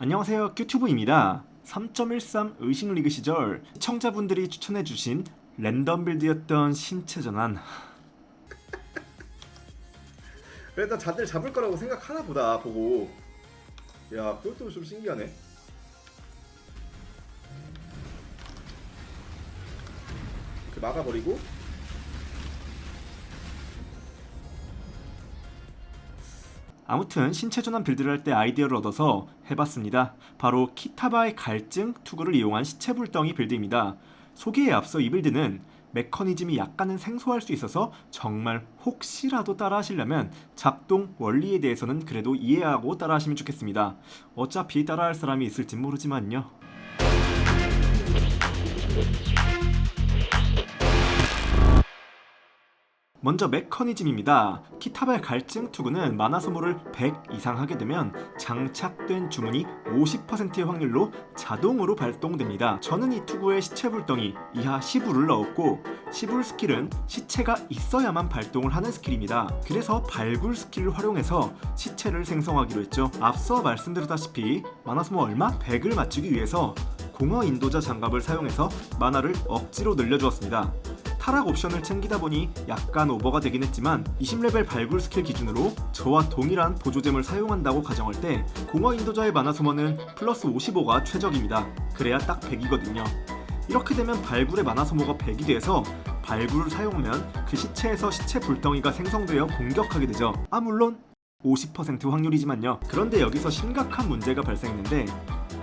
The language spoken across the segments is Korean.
안녕하세요. 큐튜브입니다. 3.13 의식리그 시절 시청자분들이 추천해주신 랜덤 빌드였던 신체 전환. 일단 자들 잡을 거라고 생각하나 보다 보고. 야 그것도 좀 신기하네. 막아버리고 아무튼 신체 전환 빌드를 할 때 아이디어를 얻어서 해봤습니다. 바로 키타바의 갈증 투구를 이용한 시체 불덩이 빌드입니다. 소개에 앞서 이 빌드는 메커니즘이 약간은 생소할 수 있어서 정말 혹시라도 따라하시려면 작동 원리에 대해서는 그래도 이해하고 따라하시면 좋겠습니다. 어차피 따라할 사람이 있을진 모르지만요 먼저 메커니즘입니다. 키타바의 갈증 투구는 마나 소모를 100 이상 하게 되면 장착된 주문이 50%의 확률로 자동으로 발동됩니다. 저는 이 투구에 시체 불덩이 이하 시불을 넣었고 시불 스킬은 시체가 있어야만 발동을 하는 스킬입니다. 그래서 발굴 스킬을 활용해서 시체를 생성하기로 했죠. 앞서 말씀드렸다시피 마나 소모 얼마? 100을 맞추기 위해서 공허 인도자 장갑을 사용해서 마나를 억지로 늘려주었습니다. 타락 옵션을 챙기다 보니 약간 오버가 되긴 했지만 20레벨 발굴 스킬 기준으로 저와 동일한 보조잼을 사용한다고 가정할 때 공허 인도자의 마나 소모는 플러스 55가 최적입니다. 그래야 딱 100이거든요. 이렇게 되면 발굴의 마나 소모가 100이 돼서 발굴을 사용하면 그 시체에서 시체 불덩이가 생성되어 공격하게 되죠. 아 물론 50% 확률이지만요. 그런데 여기서 심각한 문제가 발생했는데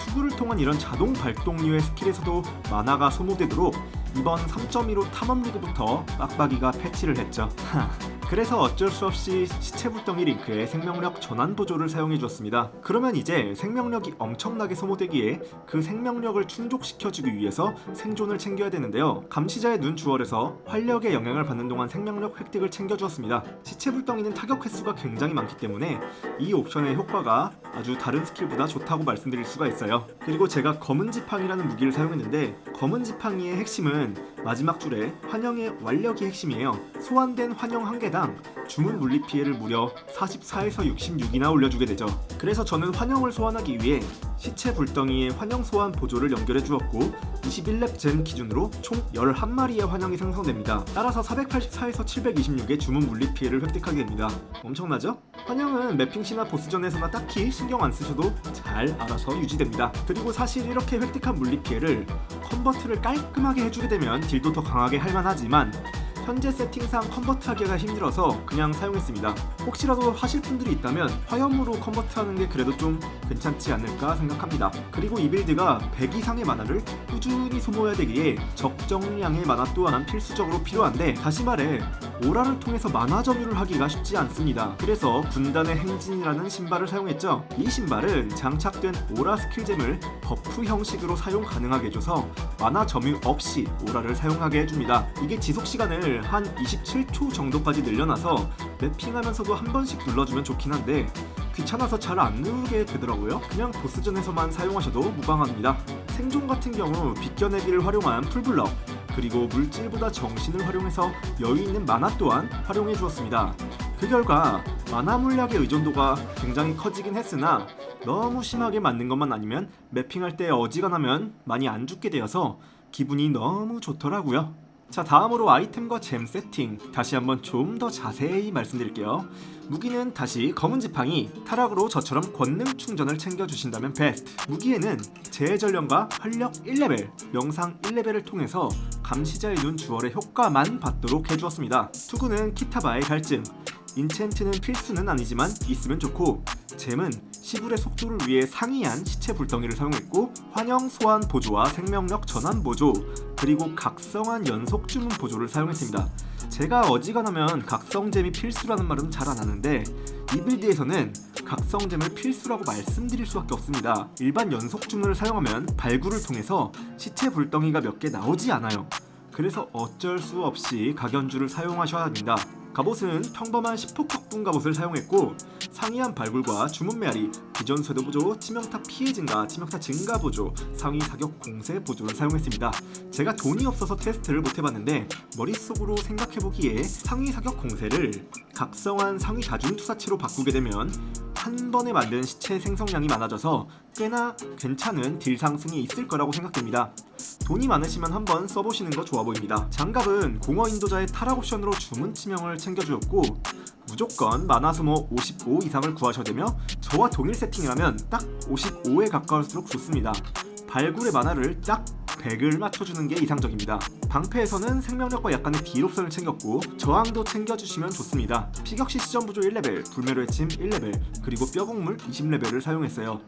투구를 통한 이런 자동 발동류의 스킬에서도 만화가 소모되도록 이번 3.15 탐험리그부터 빡빡이가 패치를 했죠. 하. 그래서 어쩔 수 없이 시체 불덩이 링크에 생명력 전환 보조를 사용해 주었습니다. 그러면 이제 생명력이 엄청나게 소모되기에 그 생명력을 충족시켜주기 위해서 생존을 챙겨야 되는데요. 감시자의 눈 주얼에서 활력의 영향을 받는 동안 생명력 획득을 챙겨 주었습니다. 시체 불덩이는 타격 횟수가 굉장히 많기 때문에 이 옵션의 효과가 아주 다른 스킬보다 좋다고 말씀드릴 수가 있어요. 그리고 제가 검은 지팡이라는 무기를 사용했는데 검은 지팡이의 핵심은 마지막 줄에 환영의 완력이 핵심이에요. 소환된 환영 한 개당 주문 물리 피해를 무려 44에서 66이나 올려주게 되죠. 그래서 저는 환영을 소환하기 위해 시체 불덩이에 환영 소환 보조를 연결해 주었고 21렙 젠 기준으로 총 11마리의 환영이 생성됩니다. 따라서 484에서 726의 주문 물리 피해를 획득하게 됩니다. 엄청나죠? 환영은 맵핑시나 보스전에서나 딱히 신경 안 쓰셔도 잘 알아서 유지됩니다. 그리고 사실 이렇게 획득한 물리 피해를 컨버트를 깔끔하게 해주게 되면 딜도 더 강하게 할만하지만 현재 세팅상 컨버트하기가 힘들어서 그냥 사용했습니다. 혹시라도 하실 분들이 있다면 화염으로 컨버트하는 게 그래도 좀 괜찮지 않을까 생각합니다. 그리고 이 빌드가 100 이상의 만화를 꾸준히 소모해야 되기에 적정량의 만화 또한 필수적으로 필요한데 다시 말해 오라를 통해서 만화 점유를 하기가 쉽지 않습니다. 그래서 군단의 행진이라는 신발을 사용했죠. 이 신발은 장착된 오라 스킬잼을 버프 형식으로 사용 가능하게 해줘서 만화 점유 없이 오라를 사용하게 해줍니다. 이게 지속 시간을 한 27초 정도까지 늘려놔서 맵핑하면서도 한 번씩 눌러주면 좋긴 한데 귀찮아서 잘 안 누르게 되더라고요. 그냥 보스전에서만 사용하셔도 무방합니다. 생존 같은 경우 비껴내기를 활용한 풀블럭 그리고 물질보다 정신을 활용해서 여유 있는 만화 또한 활용해 주었습니다. 그 결과 만화 물약의 의존도가 굉장히 커지긴 했으나 너무 심하게 맞는 것만 아니면 맵핑할 때 어지간하면 많이 안 죽게 되어서 기분이 너무 좋더라고요. 자 다음으로 아이템과 잼 세팅. 다시 한번 좀 더 자세히 말씀드릴게요. 무기는 다시 검은 지팡이 타락으로 저처럼 권능 충전을 챙겨주신다면 베스트. 무기에는 재전령과 활력 1레벨 명상 1레벨을 통해서 감시자의 눈 주얼의 효과만 받도록 해주었습니다. 투구는 키타바의 갈증. 인챈트는 필수는 아니지만 있으면 좋고 잼은 시불의 속도를 위해 상이한 시체 불덩이를 사용했고 환영 소환 보조와 생명력 전환 보조 그리고 각성한 연속 주문 보조를 사용했습니다. 제가 어지간하면 각성잼이 필수라는 말은 잘 안 하는데 이 빌드에서는 각성잼을 필수라고 말씀드릴 수밖에 없습니다. 일반 연속 주문을 사용하면 발굴을 통해서 시체 불덩이가 몇 개 나오지 않아요. 그래서 어쩔 수 없이 각연주를 사용하셔야 합니다. 갑옷은 평범한 10호 격분 갑옷을 사용했고 상이한 발굴과 주문 메아리, 기존 쇄도 보조, 치명타 피해 증가, 치명타 증가 보조, 상위 사격 공세 보조를 사용했습니다. 제가 돈이 없어서 테스트를 못 해봤는데 머릿속으로 생각해보기에 상위 사격 공세를 각성한 상위 다중 투사체로 바꾸게 되면 한 번에 만드는 시체 생성량이 많아져서 꽤나 괜찮은 딜 상승이 있을 거라고 생각됩니다. 돈이 많으시면 한번 써보시는 거 좋아 보입니다. 장갑은 공허 인도자의 타락 옵션으로 주문 치명을 챙겨주었고 무조건 만화 소모 55 이상을 구하셔야 되며 저와 동일 세팅이라면 딱 55에 가까울수록 좋습니다. 발굴의 만화를 딱 100을 맞춰주는 게 이상적입니다. 방패에서는 생명력과 약간의 딜옵션을 챙겼고 저항도 챙겨주시면 좋습니다. 피격시 시전 부조 1레벨, 불멸의 외침 1레벨, 그리고 뼈곡물 20레벨을 사용했어요.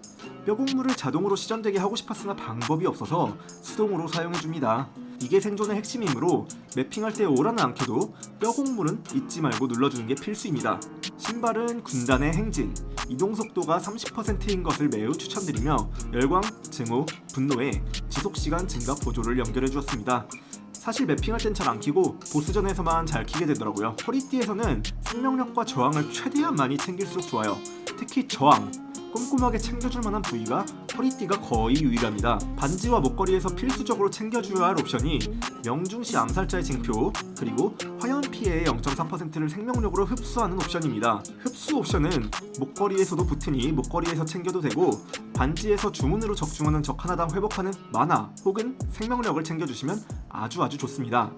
뼈곡물을 자동으로 시전되게 하고 싶었으나 방법이 없어서 수동으로 사용해줍니다. 이게 생존의 핵심이므로 매핑할 때 오라는 안 켜도 뼈곡물은 잊지 말고 눌러주는 게 필수입니다. 신발은 군단의 행진, 이동 속도가 30%인 것을 매우 추천드리며 열광, 증오, 분노에 지속 시간 증가 보조를 연결해 주었습니다. 사실 매핑할 땐 잘 안 키고 보스전에서만 잘 키게 되더라고요. 허리띠에서는 생명력과 저항을 최대한 많이 챙길수록 좋아요. 특히 저항, 꼼꼼하게 챙겨줄 만한 부위가 허리띠가 거의 유일합니다. 반지와 목걸이에서 필수적으로 챙겨줘야 할 옵션이 명중시 암살자의 징표 그리고 화염 피해의 0.3%를 생명력으로 흡수하는 옵션입니다. 흡수 옵션은 목걸이에서도 붙으니 목걸이에서 챙겨도 되고 반지에서 주문으로 적중하는 적 하나당 회복하는 만화 혹은 생명력을 챙겨주시면 아주 아주 좋습니다.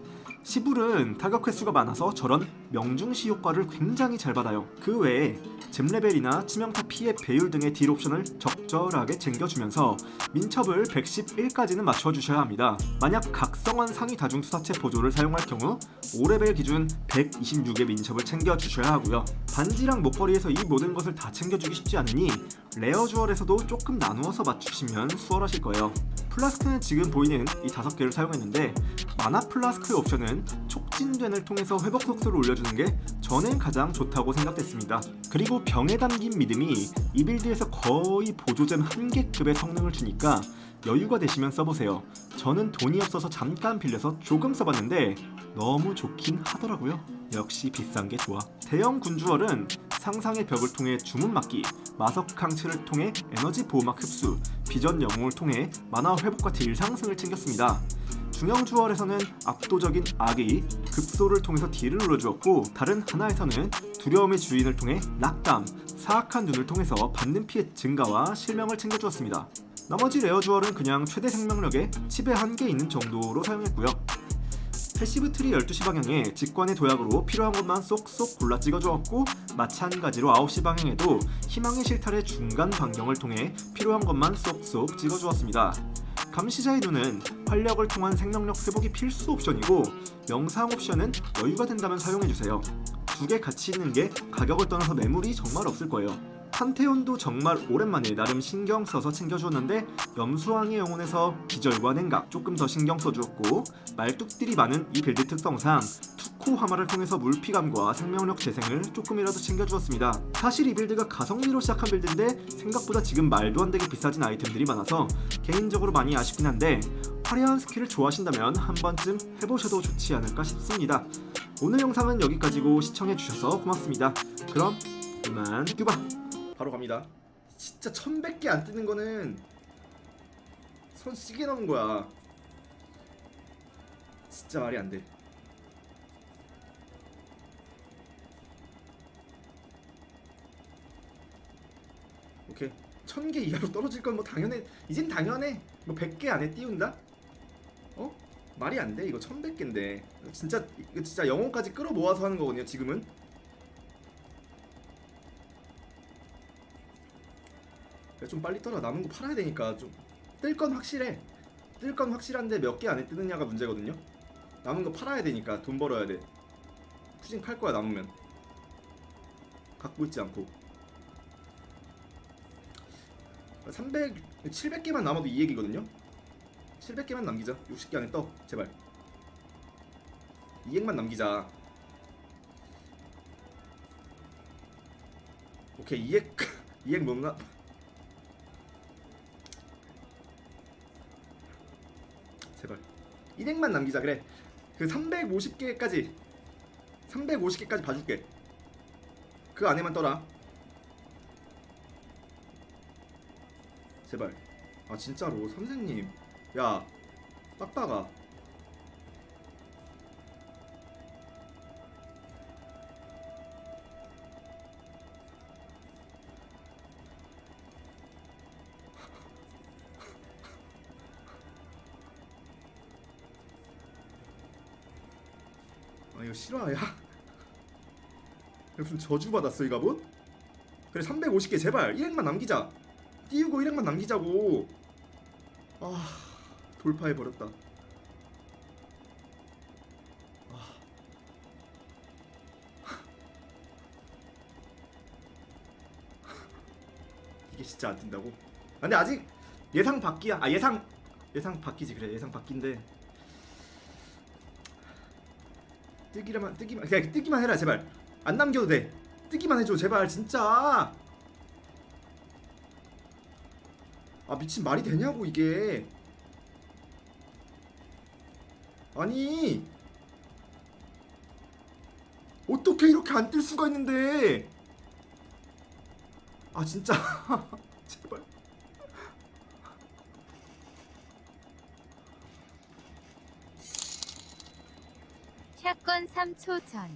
시불은 타격 횟수가 많아서 저런 명중시 효과를 굉장히 잘 받아요. 그 외에 잼 레벨이나 치명타 피해 배율 등의 딜 옵션을 적절하게 챙겨주면서 민첩을 111까지는 맞춰주셔야 합니다. 만약 각성한 상위 다중 투사체 보조를 사용할 경우 5레벨 기준 126의 민첩을 챙겨주셔야 하고요. 반지랑 목걸이에서 이 모든 것을 다 챙겨주기 쉽지 않으니 레어 주얼에서도 조금 나누어서 맞추시면 수월하실 거예요. 플라스크는 지금 보이는 이 다섯 개를 사용했는데 마나 플라스크 옵션은 촉진된을 통해서 회복 속도를 올려주는 게 저는 가장 좋다고 생각됐습니다. 그리고 병에 담긴 믿음이 이 빌드에서 거의 보조잼 한 개급의 성능을 주니까 여유가 되시면 써보세요. 저는 돈이 없어서 잠깐 빌려서 조금 써봤는데 너무 좋긴 하더라고요. 역시 비싼 게 좋아. 대형 군주얼은 상상의 벽을 통해 주문 막기, 마석 강치를 통해 에너지 보호막 흡수, 비전 영웅을 통해 만화 회복과 딜 상승을 챙겼습니다. 중형 주얼에서는 압도적인 악의 급소를 통해서 딜을 눌러주었고 다른 하나에서는 두려움의 주인을 통해 낙담, 사악한 눈을 통해서 받는 피해 증가와 실명을 챙겨주었습니다. 나머지 레어 주얼은 그냥 최대 생명력에 칩에 한개 있는 정도로 사용했고요. 패시브 트리 12시 방향에 직관의 도약으로 필요한 것만 쏙쏙 골라 찍어주었고 마찬가지로 9시 방향에도 희망의 실타래 중간 반경을 통해 필요한 것만 쏙쏙 찍어주었습니다. 감시자의 눈은 활력을 통한 생명력 회복이 필수 옵션이고 명상 옵션은 여유가 된다면 사용해주세요. 두 개 같이 있는 게 가격을 떠나서 매물이 정말 없을 거예요. 판테온도 정말 오랜만에 나름 신경 써서 챙겨주었는데 염수왕의 영혼에서 기절과 냉각 조금 더 신경 써주었고 말뚝들이 많은 이 빌드 특성상 투코 화마를 통해서 물피감과 생명력 재생을 조금이라도 챙겨주었습니다. 사실 이 빌드가 가성비로 시작한 빌드인데 생각보다 지금 말도 안 되게 비싸진 아이템들이 많아서 개인적으로 많이 아쉽긴 한데 화려한 스킬을 좋아하신다면 한 번쯤 해보셔도 좋지 않을까 싶습니다. 오늘 영상은 여기까지고 시청해주셔서 고맙습니다. 그럼 그만 큐바 바로 갑니다. 진짜 1100개 안 뜨는 거는 손 시계 넘은 거야. 진짜 말이 안 돼. 오케이. 1000개 이하로 떨어질 건 뭐 당연해. 이젠 당연해. 뭐 100개 안에 띄운다? 어? 말이 안 돼. 이거 1100개인데. 진짜 이거 진짜 영혼까지 끌어모아서 하는 거거든요, 지금은. 좀 빨리 떠라 남은 거 팔아야 되니까 좀 뜰 건 확실해. 뜰 건 확실한데 몇 개 안에 뜨느냐가 문제거든요. 남은 거 팔아야 되니까 돈 벌어야 돼. 쿠진 팔 거야 남으면. 갖고 있지 않고. 300, 700개만 남아도 이 얘기거든요. 700개만 남기자. 60개 안에 떠 제발. 2액만 남기자. 오케이 2액 2액 뭔가 1액만 남기자. 그래. 그 350개까지 350개까지 봐줄게. 그 안에만 떠라. 제발. 아 진짜로 선생님. 야 빡빡아 아 이거 실화야? 무슨 저주 받았어 이 갑옷? 그래 350개 제발 일행만 남기자 띄우고 일행만 남기자고 아 돌파해 버렸다 아. 이게 진짜 안 뜬다고? 아, 근데 아직 예상 밖이야 아 예상 예상 밖이지 그래 예상 밖인데 뜨기만 뜨기만 그냥 뜨기만 해라 제발. 안 남겨도 돼. 뜨기만 해줘 제발 진짜. 아 미친 말이 되냐고 이게. 아니. 어떻게 이렇게 안 뜰 수가 있는데? 아 진짜 샷건 3초 전